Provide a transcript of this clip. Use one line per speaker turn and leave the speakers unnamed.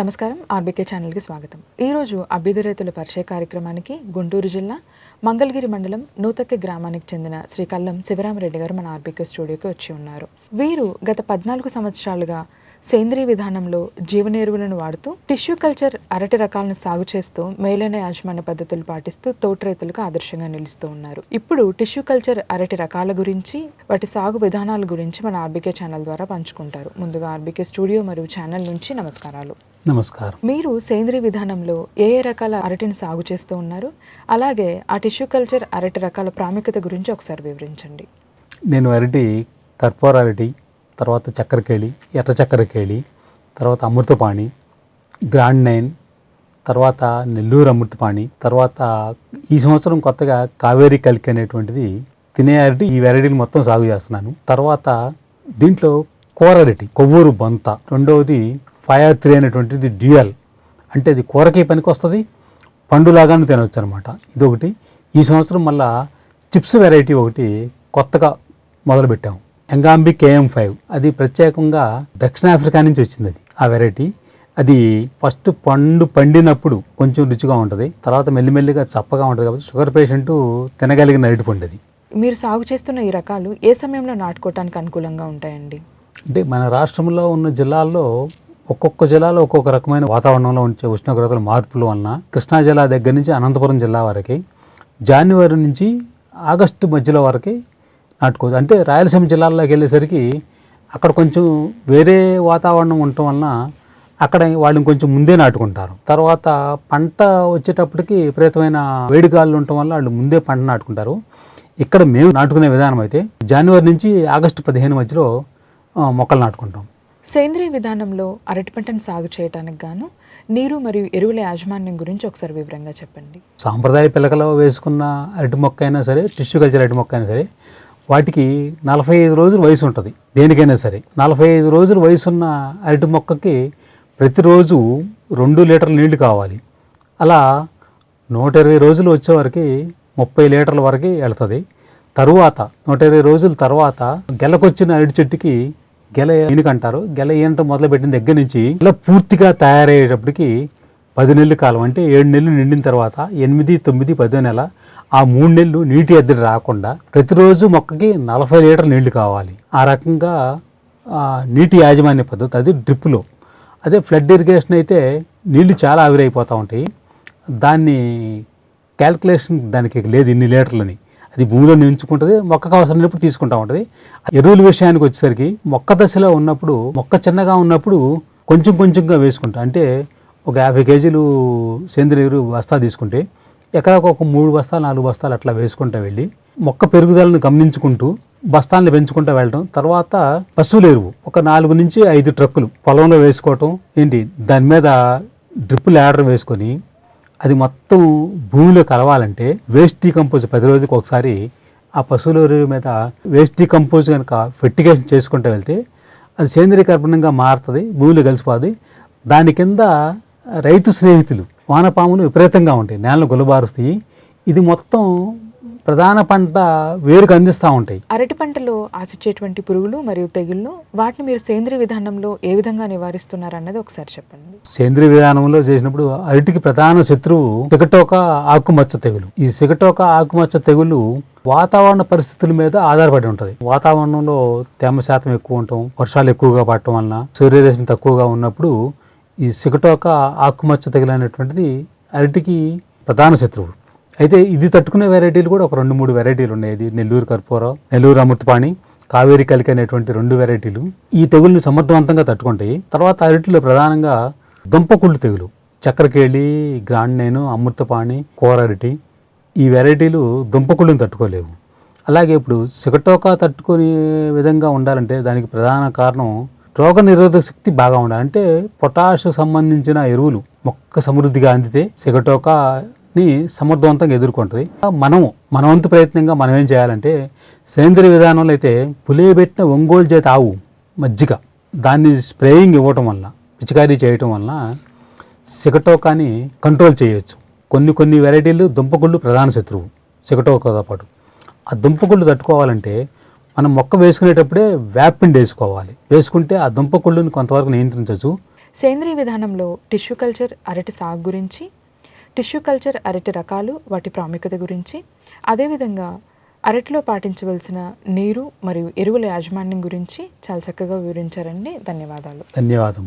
నమస్కారం. ఆర్బీకే ఛానల్కి స్వాగతం. ఈరోజు అభ్యుదయ రైతుల పరిచయ కార్యక్రమానికి గుంటూరు జిల్లా మంగళగిరి మండలం నూతక్కి గ్రామానికి చెందిన శ్రీ కల్లం శివరామరెడ్డి గారు మన ఆర్బీకే స్టూడియోకి వచ్చి ఉన్నారు. వీరు గత పద్నాలుగు సంవత్సరాలుగా సేంద్రీయ విధానంలో జీవనెరువులను వాడుతూ టిష్యూ కల్చర్ అరటి రకాలను సాగు చేస్తూ మేలైన యాజమాన్య పద్ధతులు పాటిస్తూ తోట రైతులకు ఆదర్శంగా నిలుస్తూ ఉన్నారు. ఇప్పుడు టిష్యూ కల్చర్ అరటి రకాల గురించి వాటి సాగు విధానాల గురించి మన ఆర్బీకే ఛానల్ ద్వారా పంచుకుంటారు. ముందుగా ఆర్బీకే స్టూడియో మరియు ఛానల్ నుంచి నమస్కారాలు.
నమస్కారం.
మీరు సేంద్రీయ విధానంలో ఏ ఏ రకాల అరటిని సాగు చేస్తూ ఉన్నారు? అలాగే ఆ టిష్యూ కల్చర్ అరటి రకాల ప్రాముఖ్యత గురించి ఒకసారి వివరించండి.
నేను అరటి కర్పూర అరటి తర్వాత చక్కెరకేళి ఎర్ర చక్కెరకేళి తర్వాత అమృతపాణి గ్రాండ్ నైన్ తర్వాత నెల్లూరు అమృతపాణి తర్వాత ఈ సంవత్సరం కొత్తగా కావేరి కలికి అనేటువంటిది తినే అరటి ఈ వెరైటీలు మొత్తం సాగు చేస్తున్నాను. తర్వాత దీంట్లో కూర అరటి కొవ్వూరు బొంత రెండవది ఫైర్ త్రీ అనేటువంటిది డ్యూయల్. అంటే అది కూరకి పనికి వస్తుంది పండులాగానే తినవచ్చు అనమాట ఇదొకటి. ఈ సంవత్సరం మళ్ళా చిప్స్ వెరైటీ ఒకటి కొత్తగా మొదలుపెట్టాము ఎంగాంబి కేఎం ఫైవ్. అది ప్రత్యేకంగా దక్షిణాఫ్రికా నుంచి వచ్చింది అది ఆ వెరైటీ. అది ఫస్ట్ పండు పండినప్పుడు కొంచెం రుచిగా ఉంటుంది తర్వాత మెల్లిమెల్లిగా చప్పగా ఉంటుంది కాబట్టి షుగర్ పేషెంట్ తినగలిగిన అరటి పండు అది.
మీరు సాగు చేస్తున్న ఈ రకాలు ఏ సమయంలో నాటుకోవటానికి అనుకూలంగా ఉంటాయండి?
అంటే మన రాష్ట్రంలో ఉన్న జిల్లాల్లో ఒక్కొక్క జిల్లాలో ఒక్కొక్క రకమైన వాతావరణంలో ఉంచే ఉష్ణోగ్రతల మార్పుల వలన కృష్ణా జిల్లా దగ్గర నుంచి అనంతపురం జిల్లా వరకు జనవరి నుంచి ఆగస్టు మధ్యలో వరకు నాటుకోవచ్చు అంటే రాయలసీమ జిల్లాల్లోకి వెళ్ళేసరికి అక్కడ కొంచెం వేరే వాతావరణం ఉండటం వలన అక్కడ వాళ్ళు కొంచెం ముందే నాటుకుంటారు. తర్వాత పంట వచ్చేటప్పటికి విపరీతమైన వేడిగాలు ఉండటం వల్ల వాళ్ళు ముందే పంట నాటుకుంటారు. ఇక్కడ మేము నాటుకునే విధానం అయితే జనవరి నుంచి ఆగస్టు పదిహేను మధ్యలో మొక్కలు నాటుకుంటాం.
సేంద్రీయ విధానంలో అరటి పంటను సాగు చేయటానికి గాను నీరు మరియు ఎరువుల యాజమాన్యం గురించి ఒకసారి వివరంగా చెప్పండి.
సాంప్రదాయ పిలకలో వేసుకున్న అరటి మొక్క అయినా సరే టిష్యూ కల్చర్ అరటి మొక్క అయినా సరే వాటికి నలభై ఐదు రోజులు వయసు ఉంటుంది దేనికైనా సరే. నలభై ఐదు రోజులు వయసున్న అరటి మొక్కకి ప్రతిరోజు రెండు లీటర్ల నీళ్ళు కావాలి. అలా నూట ఇరవై రోజులు వచ్చేవరకు ముప్పై లీటర్ల వరకు వెళుతుంది తరువాత నూట ఇరవై రోజుల తర్వాత గెలకొచ్చిన అరటి చెట్టుకి గెల ఈనకంటారు గెల ఈనటం మొదలుపెట్టిన దగ్గర నుంచి గెల పూర్తిగా తయారయ్యేటప్పటికి పది నెలల కాలం అంటే ఏడు నెలలు నిండిన తర్వాత ఎనిమిది తొమ్మిది పదో నెల ఆ మూడు నెలలు నీటి ఎద్దడి రాకుండా ప్రతిరోజు మొక్కకి నలభై లీటర్ నీళ్ళు కావాలి. ఆ రకంగా నీటి యాజమాన్య పద్ధతి అది డ్రిప్లో. అదే ఫ్లడ్ ఇరిగేషన్ అయితే నీళ్ళు చాలా ఆవిరైపోతూ ఉంటాయి. దాన్ని క్యాల్కులేషన్ దానికి లేదు ఇన్ని లీటర్లని. అది భూమిలో నించుకుంటుంది మొక్కకు అవసరమైనప్పుడు తీసుకుంటూ ఉంటుంది. ఎరువుల విషయానికి వచ్చేసరికి మొక్క దశలో ఉన్నప్పుడు మొక్క చిన్నగా ఉన్నప్పుడు కొంచెం కొంచెంగా వేసుకుంటా. అంటే ఒక యాభై కేజీలు సేంద్రియ ఎరువు బస్తా తీసుకుంటే ఎకరాకు ఒక మూడు బస్తాలు నాలుగు బస్తాలు అట్లా వేసుకుంటా వెళ్ళి మొక్క పెరుగుదలను గమనించుకుంటూ బస్తాలను పెంచుకుంటూ వెళ్ళటం తర్వాత పశువుల ఎరువు. ఒక నాలుగు నుంచి ఐదు ట్రక్కులు పొలంలో వేసుకోవటం ఏంటి? దాని మీద డ్రిప్ ల్యాడర్ వేసుకొని అది మొత్తం భూమిలో కలవాలంటే వేస్ట్ డీకంపోజ్ పది రోజులకు ఒకసారి ఆ పశువుల ఎరువు మీద వేస్ట్ డీకంపోజ్ కనుక ఫెర్టిగేషన్ చేసుకుంటూ వెళ్తే అది సేంద్రీయ కర్బనంగా మారుతుంది భూమిలో కలిసిపోతుంది. దాని కింద రైతు స్నేహితులు వానపాములు విపరీతంగా ఉంటాయి నేలను గులబారుస్తాయి. ఇది మొత్తం ప్రధాన పంట వేరుకు అందిస్తూ ఉంటాయి.
అరటి పంటలో ఆశించేటువంటి పురుగులు మరియు తెగుళ్ళు వాటిని మీరు సేంద్రీయ విధానంలో ఏ విధంగా నివారిస్తున్నారు అన్నది ఒకసారి చెప్పండి.
సేంద్రీయ విధానంలో చేసినప్పుడు అరటికి ప్రధాన శత్రువు సిగటోక ఆకుమచ్చ తెగులు. ఈ సిగటోక ఆకుమచ్చ తెగులు వాతావరణ పరిస్థితుల మీద ఆధారపడి ఉంటుంది. వాతావరణంలో తేమ శాతం ఎక్కువ ఉండటం వర్షాలు ఎక్కువగా పడటం వలన సూర్యరశ్మి తక్కువగా ఉన్నప్పుడు ఈ సిగటోక ఆకుమచ్చ తెగులు అనేటువంటిది అరటికి ప్రధాన శత్రువు. అయితే ఇది తట్టుకునే వెరైటీలు కూడా ఒక రెండు మూడు వెరైటీలు ఉన్నాయి. ఇది నెల్లూరు కర్పూరం నెల్లూరు అమృతపాణి కావేరి కలికి అనేటువంటి రెండు వెరైటీలు. ఈ తెగుల్ని సమర్థవంతంగా తట్టుకుంటాయి తర్వాత అరటిలో ప్రధానంగా దుంపకుళ్ళు తెగులు చక్కెరకేళి గ్రాండ్నేను అమృతపాణి కూర అరటి ఈ వెరైటీలు దుంపకుళ్ళుని తట్టుకోలేవు. అలాగే ఇప్పుడు సిగటోకా తట్టుకునే విధంగా ఉండాలంటే దానికి ప్రధాన కారణం రోగ నిరోధక శక్తి బాగా ఉండాలి. అంటే పొటాష్ సంబంధించిన ఎరువులు మొక్క సమృద్ధిగా అందితే సిగటోకాని సమర్థవంతంగా ఎదుర్కొంటుంది. మనము మనవంతు ప్రయత్నంగా మనం ఏం చేయాలంటే సేంద్రియ విధానంలో అయితే పులియబెట్టిన ఒంగోలు చేత ఆవు మజ్జిగ దాన్ని స్ప్రేయింగ్ ఇవ్వటం వల్ల పిచికారీ చేయటం వల్ల సిగటోకాని కంట్రోల్ చేయొచ్చు. కొన్ని కొన్ని వెరైటీలు దుంపగుళ్ళు ప్రధాన శత్రువు సిగటోకాతో పాటు. ఆ దుంపగుళ్ళు తట్టుకోవాలంటే మనం మొక్క వేసుకునేటప్పుడే వేపిండి వేసుకోవాలి. వేసుకుంటే ఆ దుంపకుళ్ళుని కొంతవరకు నియంత్రించవచ్చు.
సేంద్రీయ విధానంలో టిష్యూ కల్చర్ అరటి సాగు గురించి టిష్యూ కల్చర్ అరటి రకాలు వాటి ప్రాముఖ్యత గురించి అదేవిధంగా అరటిలో పాటించవలసిన నీరు మరియు ఎరువుల యాజమాన్యం గురించి చాలా చక్కగా వివరించారండి. ధన్యవాదాలు.
ధన్యవాదములు.